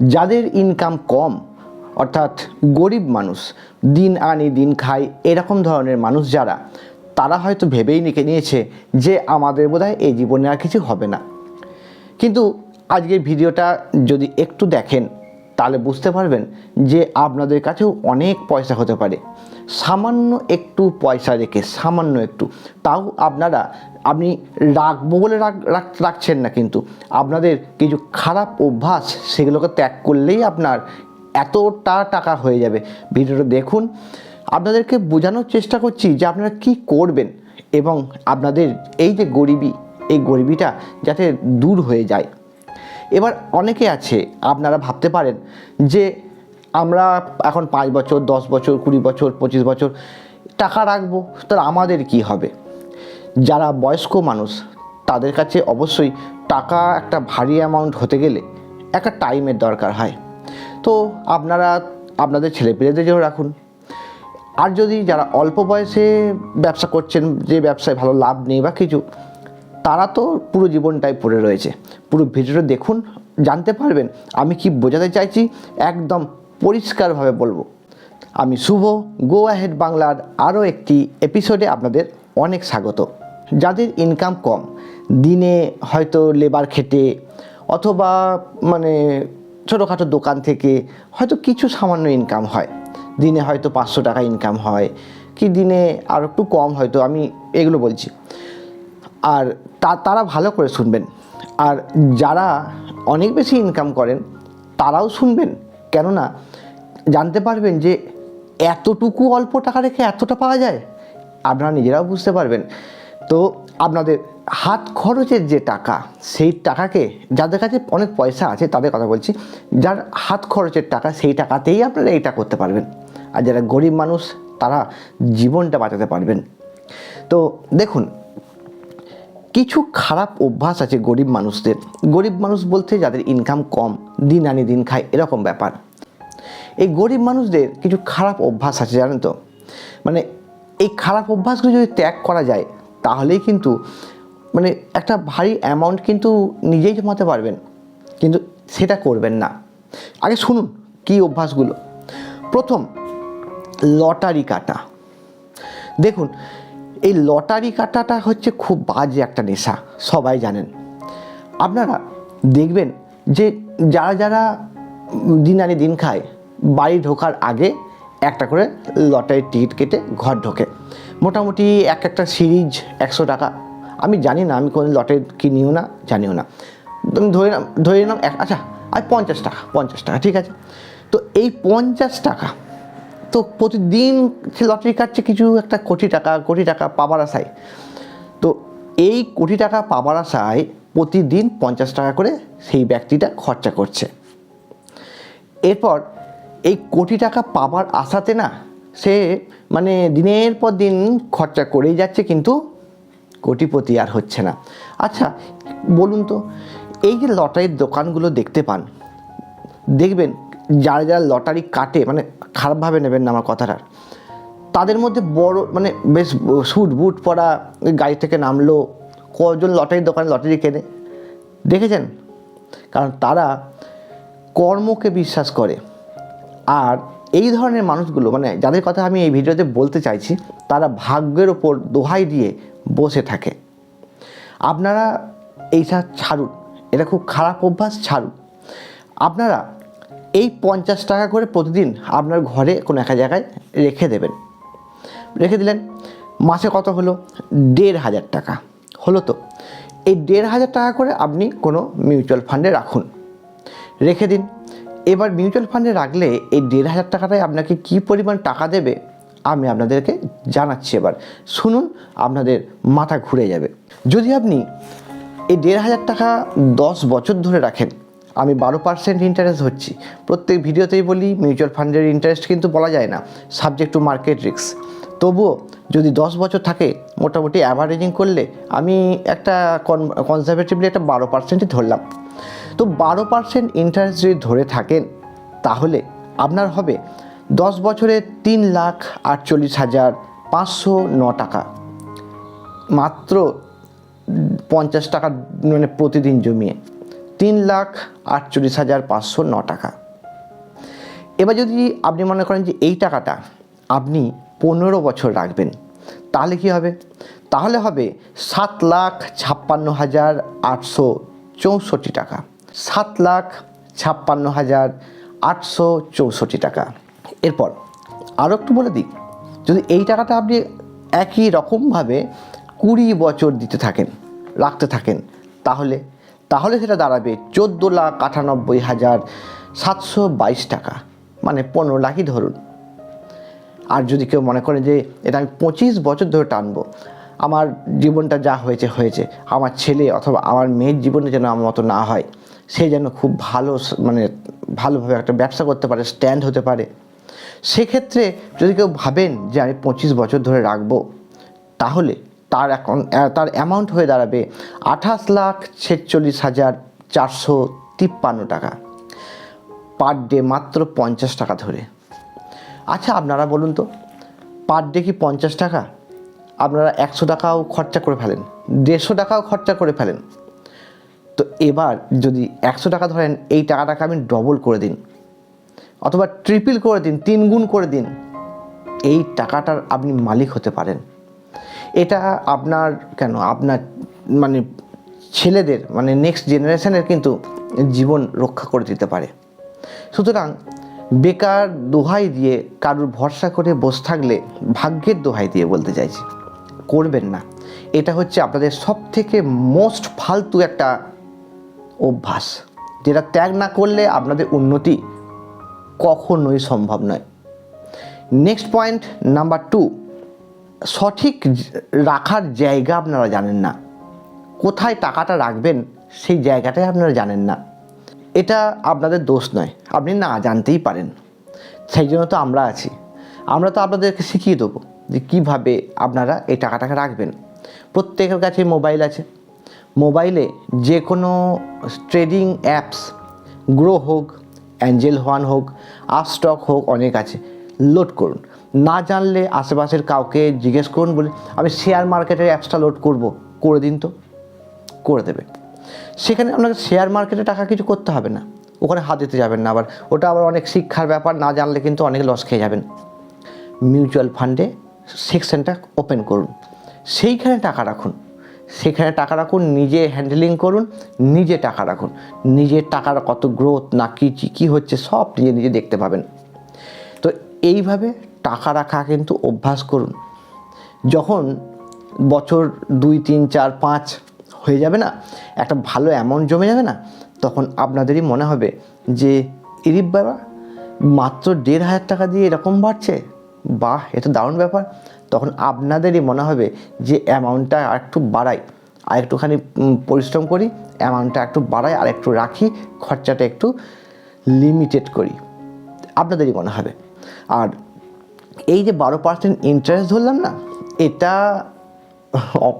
যাদের ইনকাম কম, অর্থাৎ গরিব মানুষ, দিন আনি, দিন খাই এরকম ধরনের মানুষ যারা, তারা হয়তো ভেবেই নিকে নিয়েছে যে আমাদের বোধ হয় এই জীবনে আর কিছু হবে না। কিন্তু আজকের ভিডিওটা যদি একটু দেখেন, তাহলে বুঝতে পারবেন যে আপনাদের কাছেও অনেক পয়সা হতে পারে। সামান্য একটু পয়সা রেখে, সামান্য একটু। তাও আপনারা, আপনি রাখব বলে রাখ- রাখ- রাখছেন না কিন্তু। আপনাদের কিছু খারাপ অভ্যাস সেগুলোকে ত্যাগ করলেই আপনার এতটা টাকা হয়ে যাবে। ভিডিওটা দেখুন। আপনাদেরকে বোঝানোর চেষ্টা করছি যে আপনারা কি করবেন এবং আপনাদের এই যে গরিবি, এই গরিবিটা যাতে দূর হয়ে যায়। এবার অনেকে আছে, আপনারা ভাবতে পারেন যে আমরা এখন পাঁচ বছর, দশ বছর, কুড়ি বছর, পঁচিশ বছর টাকা রাখব, তাহলে আমাদের কি হবে? যারা বয়স্ক মানুষ, তাদের কাছে অবশ্যই টাকা একটা ভারী অ্যামাউন্ট হতে গেলে একটা টাইমের দরকার হয়। তো আপনারা, আপনাদের ছেলেপিলেদের জন্য রাখুন। আর যদি যারা অল্প বয়সে ব্যবসা করছেন, যে ব্যবসায় ভালো লাভ নেই বা কিছু, তারা তো পুরো জীবনটাই পড়ে রয়েছে। পুরো ভিডিওটা দেখুন, জানতে পারবেন, আমি কি বোঝাতে চাইছি? একদম পরিষ্কারভাবে বলব। আমি শুভ গো অ্যাহেড বাংলার আরও একটি এপিসোডে আপনাদের অনেক স্বাগত। যাদের ইনকাম কম, দিনে হয়তো লেবার খেটে অথবা মানে ছোটোখাটো দোকান থেকে হয়তো কিছু সামান্য ইনকাম হয়। দিনে হয়তো পাঁচশো টাকা ইনকাম হয় কি দিনে আর একটু কম হয়তো আমি এগুলো বলছি। আর তা, তারা ভালো করে শুনবেন। আর যারা অনেক বেশি ইনকাম করেন, তারাও শুনবেন। কেননা জানতে পারবেন যে এতটুকু অল্প টাকা রেখে এতটা পাওয়া যায়, আপনারা নিজেরাও বুঝতে পারবেন। তো আপনাদের হাত খরচের যে টাকা, সেই টাকাকে যাদের কাছে অনেক পয়সা আছে তাদের কথা বলছি, যার হাত খরচের টাকা সেই টাকাতেই আপনারা এইটা করতে পারবেন। আর যারা গরিব মানুষ তারা জীবনটা বাঁচাতে পারবেন। তো দেখুন কিছু খারাপ অভ্যাস আছে গরিব মানুষদের। গরিব মানুষ বলতে যাদের ইনকাম কম, দিন আনি দিন খায়, এরকম ব্যাপার। এই গরিব মানুষদের কিছু খারাপ অভ্যাস আছে, জানেন তো? মানে এই খারাপ অভ্যাসগুলো যদি ত্যাগ করা যায়, তাহলেই কিন্তু মানে একটা ভারী অ্যামাউন্ট কিন্তু নিজেই জমাতে পারবেন। কিন্তু সেটা করবেন না। আগে শুনুন কী অভ্যাসগুলো। প্রথম, লটারি কাটা। দেখুন এই লটারি কাটাটা হচ্ছে খুব বাজে একটা নেশা, সবাই জানেন। আপনারা দেখবেন যে যারা যারা দিন আনি দিন খায়, বাড়ি ঢোকার আগে একটা করে লটারির টিকিট কেটে ঘর ঢোকে। মোটামুটি এক একটা সিরিজ একশো টাকা। আমি জানি না, আমি কোনো লটারি কিনিও না, জানিও না। তুমি ধরে ধরে নাম এক আচ্ছা আর পঞ্চাশ টাকা পঞ্চাশ টাকা, ঠিক আছে? তো এই পঞ্চাশ টাকা তো প্রতিদিন লটারি কাটছে কিছু একটা কোটি টাকা কোটি টাকা পাবার আশায়। তো এই কোটি টাকা পাবার আশায় প্রতিদিন পঞ্চাশ টাকা করে সেই ব্যক্তিটা খরচা করছে। এরপর এই কোটি টাকা পাবার আশাতে না সে মানে দিনের পর দিন খরচা করেই যাচ্ছে কিন্তু কোটিপতি আর হচ্ছে না। আচ্ছা বলুন তো, এই যে লটারির দোকানগুলো দেখতে পান, দেখবেন যারা যারা লটারি কাটে মানে খারাপভাবে নেবেন না আমার কথাটা। তাদের মধ্যে বড় মানে বেশ স্যুট বুট পরা গাড়ি থেকে নামলো, কজন লটারির দোকানে লটারি কেনে। দেখেছেন? কারণ তারা কর্মকে বিশ্বাস করে। আর এই ধরনের মানুষগুলো মানে যাদের কথা আমি এই ভিডিওতে বলতে চাইছি, তারা ভাগ্যের ওপর দোহাই দিয়ে বসে থাকে। আপনারা এইটা ছাড়ুন। এটা খুব খারাপ অভ্যাস, ছাড়ুন। আপনারা এই পঞ্চাশ টাকা করে প্রতিদিন আপনার ঘরে কোনো একটা জায়গায় রেখে দেবেন। রেখে দিলেন। মাসে কত হলো? দেড় হাজার টাকা। হলো তো। এই দেড় হাজার টাকা করে আপনি কোনো মিউচুয়াল ফান্ডে রাখুন। রেখে দিন। এবার মিউচুয়াল ফান্ডে রাখলে এই দেড় হাজার টাকাটায় আপনাকে কী পরিমাণ টাকা দেবে, আমি আপনাদেরকে জানাচ্ছি এবার। শুনুন, আপনাদের মাথা ঘুরে যাবে। যদি আপনি এই দেড় হাজার টাকা দশ বছর ধরে রাখেন আমি বারো পার্সেন্ট ইন্টারেস্ট হচ্ছি। প্রত্যেক ভিডিওতেই বলি মিউচুয়াল ফান্ডের ইন্টারেস্ট কিন্তু বলা যায় না সাবজেক্ট টু মার্কেট রিস্ক তবুও যদি দশ বছর থাকে, মোটামুটি অ্যাভারেজিং করলে আমি একটা কনজারভেটিভলি একটা বারো পার্সেন্টই ধরলাম। তো বারো পার্সেন্ট ইন্টারেস্ট যদি ধরে থাকেন, তাহলে আপনার হবে দশ বছরে তিন লাখ আটচল্লিশ হাজার পাঁচশো ন টাকা। মাত্র পঞ্চাশ টাকা মানে প্রতিদিন জমিয়ে। তিন লাখ আটচল্লিশ হাজার পাঁচশো ন টাকা। এবার যদি আপনি মনে করেন যে এই টাকাটা আপনি পনেরো বছর রাখবেন, তাহলে কি হবে? তাহলে হবে সাত লাখ ছাপ্পান্ন হাজার আটশো চৌষট্টি টাকা। সাত লাখ ছাপ্পান্ন হাজার আটশো চৌষট্টি টাকা। এরপর আরও একটু বলে দিই, যদি এই টাকাটা আপনি একই রকমভাবে কুড়ি বছর দিতে থাকেন, রাখতে থাকেন, তাহলে তাহলে সেটা দাঁড়াবে চোদ্দ লাখ আটানব্বই হাজার সাতশো বাইশ টাকা মানে পনেরো লাখই ধরুন। আর যদি কেউ মনে করেন যে, এটা আমি পঁচিশ বছর ধরে টানবো, আমার জীবনটা যা হয়েছে হয়েছে। আমার ছেলে অথবা আমার মেয়ের জীবনে যেন আমার মতো না হয়, সে যেন খুব ভালো মানে ভালোভাবে একটা ব্যবসা করতে পারে, স্ট্যান্ড হতে পারে। সেক্ষেত্রে যদি কেউ ভাবেন যে, আমি পঁচিশ বছর ধরে রাখব, তাহলে তার এখন তার অ্যামাউন্ট হয়ে দাঁড়াবে আঠাশ লাখ ছেচল্লিশ হাজার চারশো তিপ্পান্ন টাকা। পার ডে মাত্র পঞ্চাশ টাকা ধরে। আচ্ছা আপনারা বলুন তো পার ডে কি পঞ্চাশ টাকা? আপনারা একশো টাকাও খরচা করে ফেলেন, দেড়শো টাকাও খরচা করে ফেলেন। তো এবার যদি একশো টাকা ধরেন, এই টাকাটাকে আপনি ডবল করে দিন, অথবা ট্রিপল করে দিন তিন গুণ করে দিন, এই টাকাটার আপনি মালিক হতে পারেন। এটা আপনার কেন? আপনার মানে ছেলেদের মানে নেক্সট জেনারেশনের কিন্তু জীবন রক্ষা করে দিতে পারে। সুতরাং বেকার দোহাই দিয়ে, কারুর ভরসা করে বসে থাকলে ভাগ্যের দোহাই দিয়ে বলতে চাইছি, করবেন না। এটা হচ্ছে আপনাদের সব থেকে মোস্ট ফালতু একটা অভ্যাস। যেটা ত্যাগ না করলে আপনাদের উন্নতি কখনোই সম্ভব নয়। নেক্সট পয়েন্ট নাম্বার টু সঠিক রাখার জায়গা আপনারা জানেন না। কোথায় টাকাটা রাখবেন সেই জায়গাটাই আপনারা জানেন না। এটা আপনাদের দোষ নয়, আপনি না জানতেই পারেন। সেই জন্য তো আমরা আছি। আমরা তো আপনাদেরকে শিখিয়ে দেবো যে কীভাবে আপনারা এই টাকাটাকে রাখবেন। প্রত্যেকের কাছে মোবাইল আছে। মোবাইলে যে কোনো ট্রেডিং অ্যাপস, গ্রো হোক, অ্যাঞ্জেল ওয়ান হোক আপস্টক হোক, অনেক আছে। লোড করুন। না জানলে আশেপাশের কাউকে জিজ্ঞেস করুন বলে আমি শেয়ার মার্কেটের অ্যাপসটা লোড করব। করে দিন তো। করে দেবে। সেখানে আপনাকে শেয়ার মার্কেটে টাকা কিছু করতে হবে না। ওখানে হাত দিতে যাবেন না আবার। ওটা আবার অনেক শিক্ষার ব্যাপার, না জানলে কিন্তু অনেক লস খেয়ে যাবেন। মিউচুয়াল ফান্ডে সেকশনটা ওপেন করুন। সেইখানে টাকা রাখুন। সেখানে টাকা রাখুন, নিজে হ্যান্ডেলিং করুন, নিজে টাকা রাখুন। নিজের টাকার কত গ্রোথ না কী কী হচ্ছে, সব নিজে নিজে দেখতে পাবেন। তো এইভাবে টাকা রাখা কিন্তু অভ্যাস করুন। যখন বছর দুই, তিন, চার, পাঁচ হয়ে যাবে না, একটা ভালো অ্যামাউন্ট জমে যাবে না, তখন আপনাদেরই মনে হবে যে, ইরিপ বাবা, মাত্র দেড় হাজার টাকা দিয়ে এরকম বাড়ছে? বাহ এটা দারুণ ব্যাপার। তখন আপনাদেরই মনে হবে যে অ্যামাউন্টটা আর একটু বাড়াই। আর একটুখানি পরিশ্রম করি অ্যামাউন্টটা একটু বাড়াই, আর একটু রাখি, খরচাটা একটু লিমিটেড করি। আপনাদেরই মনে হবে। আর এই যে বারো পার্সেন্ট ইন্টারেস্ট ধরলাম না, এটা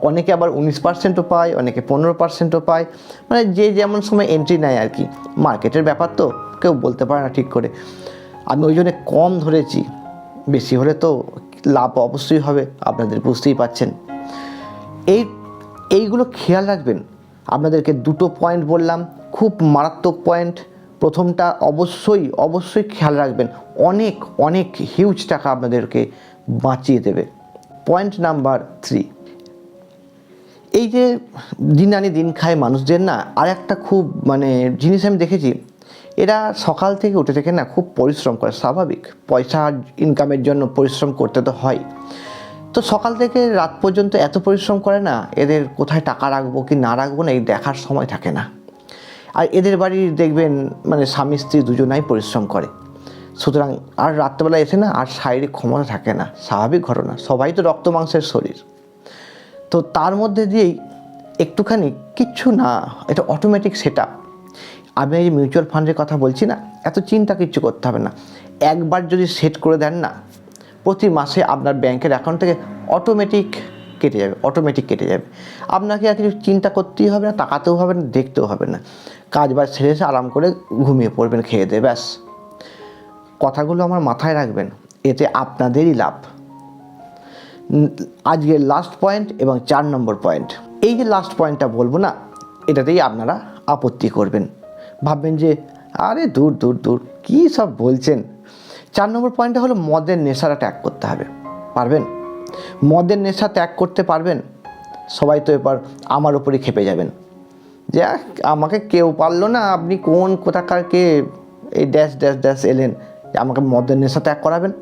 অনেকে আবার উনিশ পার্সেন্টও পায়, অনেকে পনেরো পার্সেন্টও পায়। মানে যে যেমন সময় এন্ট্রি নেয় আর কি, মার্কেটের ব্যাপার তো কেউ বলতে পারে না ঠিক করে। আমি ওই জন্য কম ধরেছি, বেশি হলে তো লাভ অবশ্যই হবে, আপনাদের বুঝতেই পাচ্ছেন। এই, এইগুলো খেয়াল রাখবেন। আপনাদেরকে দুটো পয়েন্ট বললাম, খুব মারাত্মক পয়েন্ট প্রথমটা অবশ্যই অবশ্যই খেয়াল রাখবেন, অনেক অনেক হিউজ টাকা আপনাদেরকে বাঁচিয়ে দেবে। পয়েন্ট নাম্বার থ্রি এই যে দিন আনি দিন খায় মানুষদের না আর একটা খুব মানে জিনিস আমি দেখেছি, এরা সকাল থেকে উঠে থেকে না খুব পরিশ্রম করে, স্বাভাবিক। পয়সা ইনকামের জন্য পরিশ্রম করতে তো হয়। তো সকাল থেকে রাত পর্যন্ত এত পরিশ্রম করে না, এদের কোথায় টাকা রাখব কি না রাখব না, এই দেখার সময় থাকে না। আর এদের বাড়ি দেখবেন মানে স্বামী স্ত্রী দুজনাই পরিশ্রম করে। সুতরাং আর রাত্রেবেলা এসে না আর শারীরিক ক্ষমতা থাকে না, স্বাভাবিক ঘটনা। সবাই তো রক্ত মাংসের শরীর। তো তার মধ্যে দিয়েই একটুখানি কিচ্ছু না, এটা অটোমেটিক সেট আপ আমি এই মিউচুয়াল ফান্ডের কথা বলছি না, এত চিন্তা কিচ্ছু করতে হবে না। একবার যদি সেট করে দেন না, প্রতি মাসে আপনার ব্যাংকের অ্যাকাউন্ট থেকে অটোমেটিক কেটে যাবে অটোমেটিক কেটে যাবে। আপনাকে আর কিছু চিন্তা করতেই হবে না, তাকাতেও হবে না, দেখতেও হবে না। কাজ বাজ সেরে এসে আরাম করে ঘুমিয়ে পড়বেন, খেয়ে দিয়ে, ব্যাস। কথাগুলো আমার মাথায় রাখবেন, এতে আপনাদেরই লাভ। আজকের লাস্ট পয়েন্ট এবং চার নম্বর পয়েন্ট এই যে লাস্ট পয়েন্টটা বলব না, এটাতেই আপনারা আপত্তি করবেন। ভাববেন যে, আরে দূর দূর দূর, কী সব বলছেন? চার নম্বর পয়েন্টটা হলো মদের নেশাটা ত্যাগ করতে হবে। পারবেন? মদের নেশা ত্যাগ করতে পারবেন? সবাই তো এবার আমার উপরই খেপে যাবেন। যে আমাকে কেউ পারল না, আপনি কোন কোথাকার কে এই ড্যাশ ড্যাশ ড্যাশ এলেন, যে আমাকে মদের নেশা ত্যাগ করাবেন?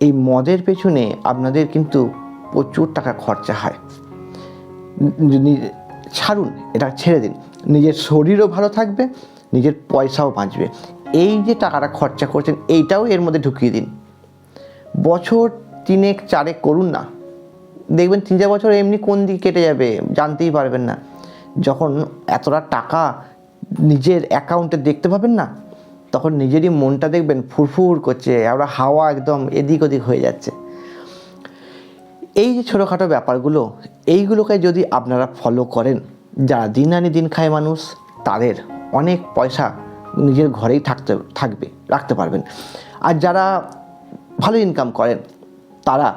এই মদের পেছনে আপনাদের কিন্তু প্রচুর টাকা খরচা হয়। ছাড়ুন, এটা ছেড়ে দিন। নিজের শরীরও ভালো থাকবে, নিজের পয়সাও বাঁচবে। এই যে টাকাটা খরচা করছেন, এইটাও এর মধ্যে ঢুকিয়ে দিন। বছর তিনেক, চারেক করুন না। দেখবেন তিন, চার বছর এমনি কোন দিকে কেটে যাবে জানতেই পারবেন না। যখন এতটা টাকা নিজের অ্যাকাউন্টে দেখতে পাবেন না, তখন নিজেরই মনটা দেখবেন ফুরফুর করছে, আমরা হাওয়া একদম এদিক ওদিক হয়ে যাচ্ছে। এই যে ছোটোখাটো ব্যাপারগুলো, এইগুলোকে যদি আপনারা ফলো করেন, যারা দিন আনি দিন খায় মানুষ, তাদের অনেক পয়সা নিজের ঘরেই থাকতে, থাকবে, রাখতে পারবেন। আর যারা ভালো ইনকাম করেন তারা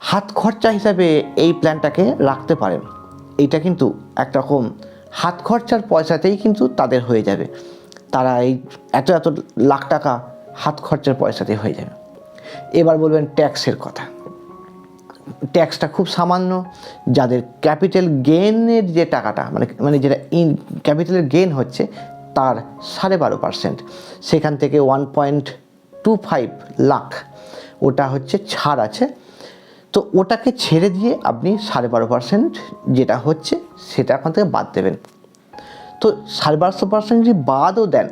হাত খরচা হিসাবে এই প্ল্যানটাকে রাখতে পারেন। এইটা কিন্তু একরকম হাত খরচার পয়সাতেই কিন্তু তাদের হয়ে যাবে। তারা এই এত এত লাখ টাকা হাত খরচার পয়সাতেই হয়ে যাবে। এবার বলবেন ট্যাক্সের কথা। ট্যাক্সটা খুব সামান্য, যাদের ক্যাপিটাল গেনের যে টাকাটা মানে মানে যেটা ইন ক্যাপিটালের গেন হচ্ছে, তার সাড়ে বারো পার্সেন্ট। সেখান থেকে one point two five lakh ওটা হচ্ছে ছাড় আছে। তো ওটাকে ছেড়ে দিয়ে আপনি সাড়ে বারো পার্সেন্ট যেটা হচ্ছে সেটা এখন থেকে বাদ দেবেন। তো সাড়ে বারোশো পার্সেন্ট যদি বাদও দেন,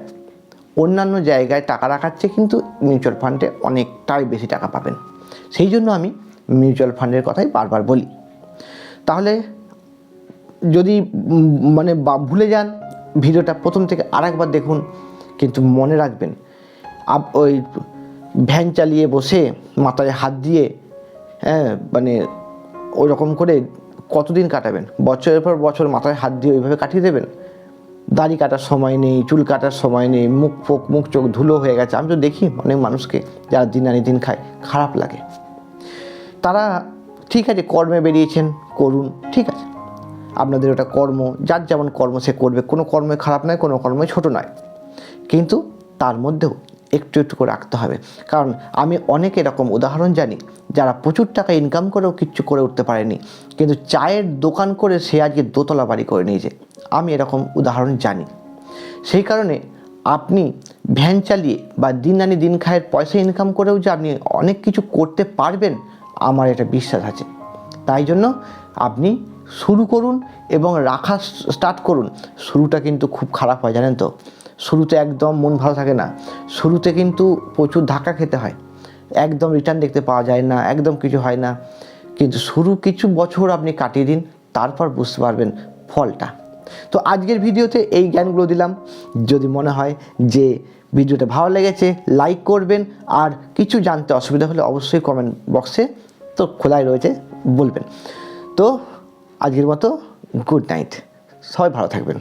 অন্যান্য জায়গায় টাকা রাখার চেয়ে কিন্তু মিউচুয়াল ফান্ডে অনেকটাই বেশি টাকা পাবেন। সেই জন্য আমি মিউচুয়াল ফান্ডের কথাই বারবার বলি। তাহলে যদি মানে ভুলে যান, ভিডিওটা প্রথম থেকে আরেকবার দেখুন, কিন্তু মনে রাখবেন, আপ ওই ভ্যান চালিয়ে বসে মাথায় হাত দিয়ে হ্যাঁ মানে ওই রকম করে কতদিন কাটাবেন? বছরের পর বছর মাথায় হাত দিয়ে ওইভাবে কাটিয়ে দেবেন? দাড়ি কাটার সময় নেই, চুল কাটার সময় নেই, মুখ ফোক, মুখ চোখ ধুলো হয়ে গেছে। আমি তো দেখি অনেক মানুষকে যারা দিন আনি দিন খায়, খারাপ লাগে। তারা, ঠিক আছে, কর্মে বেরিয়েছেন, করুন, ঠিক আছে। আপনাদের ওটা কর্ম, যার যেমন কর্ম সে করবে, কোনো কর্মে খারাপ নয়, কোনো কর্মে ছোট নয়। কিন্তু তার মধ্যেও একটু একটু করে রাখতে হবে। কারণ আমি অনেক এরকম উদাহরণ জানি, যারা প্রচুর টাকা ইনকাম করেও কিচ্ছু করে উঠতে পারেনি, কিন্তু চায়ের দোকান করে সে আজকে দোতলা বাড়ি করে নিয়েছে। আমি এরকম উদাহরণ জানি। সেই কারণে আপনি ভ্যান চালিয়ে বা দিন আনি দিন খায়ের পয়সা ইনকাম করেও যে আপনি অনেক কিছু করতে পারবেন, আমার এটা বিশ্বাস আছে। তাই জন্য আপনি শুরু করুন এবং রাখা স্টার্ট করুন। শুরুটা কিন্তু খুব খারাপ হয়, জানেন তো? শুরুতে একদম মন ভালো থাকে না। শুরুতে কিন্তু প্রচুর ধাক্কা খেতে হয়। একদম রিটার্ন দেখতে পাওয়া যায় না, একদম কিছু হয় না। কিন্তু শুরু কিছু বছর আপনি কাটিয়ে দিন, তারপর বুঝতে পারবেন ফলটা। তো আজকের ভিডিওতে এই জ্ঞানগুলো দিলাম। যদি মনে হয় যে ভিডিওটা ভালো লেগেছে লাইক করবেন। আর কিছু জানতে অসুবিধা হলে অবশ্যই কমেন্ট বক্সে তো খোলাই রয়েছে বলবেন। তো আজকের মতো গুড নাইট সবাই ভালো থাকবেন।